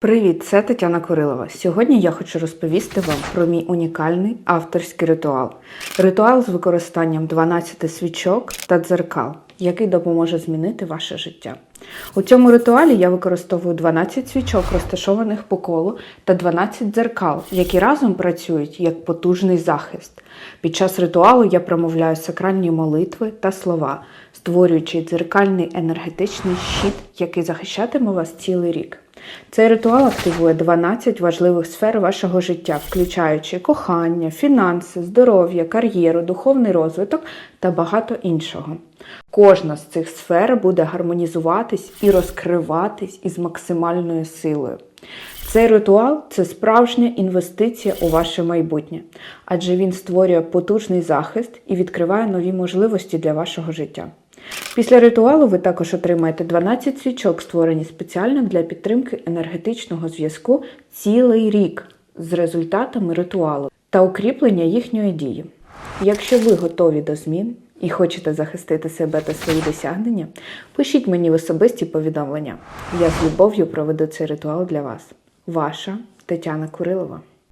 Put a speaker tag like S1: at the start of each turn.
S1: Привіт, це Тетяна Курилова. Сьогодні я хочу розповісти вам про мій унікальний авторський ритуал. Ритуал з використанням 12 свічок та дзеркал, який допоможе змінити ваше життя. У цьому ритуалі я використовую 12 свічок, розташованих по колу, та 12 дзеркал, які разом працюють як потужний захист. Під час ритуалу я промовляю сакральні молитви та слова, створюючи дзеркальний енергетичний щит, який захищатиме вас цілий рік. Цей ритуал активує 12 важливих сфер вашого життя, включаючи кохання, фінанси, здоров'я, кар'єру, духовний розвиток та багато іншого. Кожна з цих сфер буде гармонізуватись і розкриватись із максимальною силою. Цей ритуал це справжня інвестиція у ваше майбутнє, адже він створює потужний захист і відкриває нові можливості для вашого життя. Після ритуалу ви також отримаєте 12 свічок, створені спеціально для підтримки енергетичного зв'язку цілий рік з результатами ритуалу та укріплення їхньої дії. Якщо ви готові до змін і хочете захистити себе та свої досягнення, пишіть мені в особисті повідомлення. Я з любов'ю проведу цей ритуал для вас. Ваша Тетяна Курилова.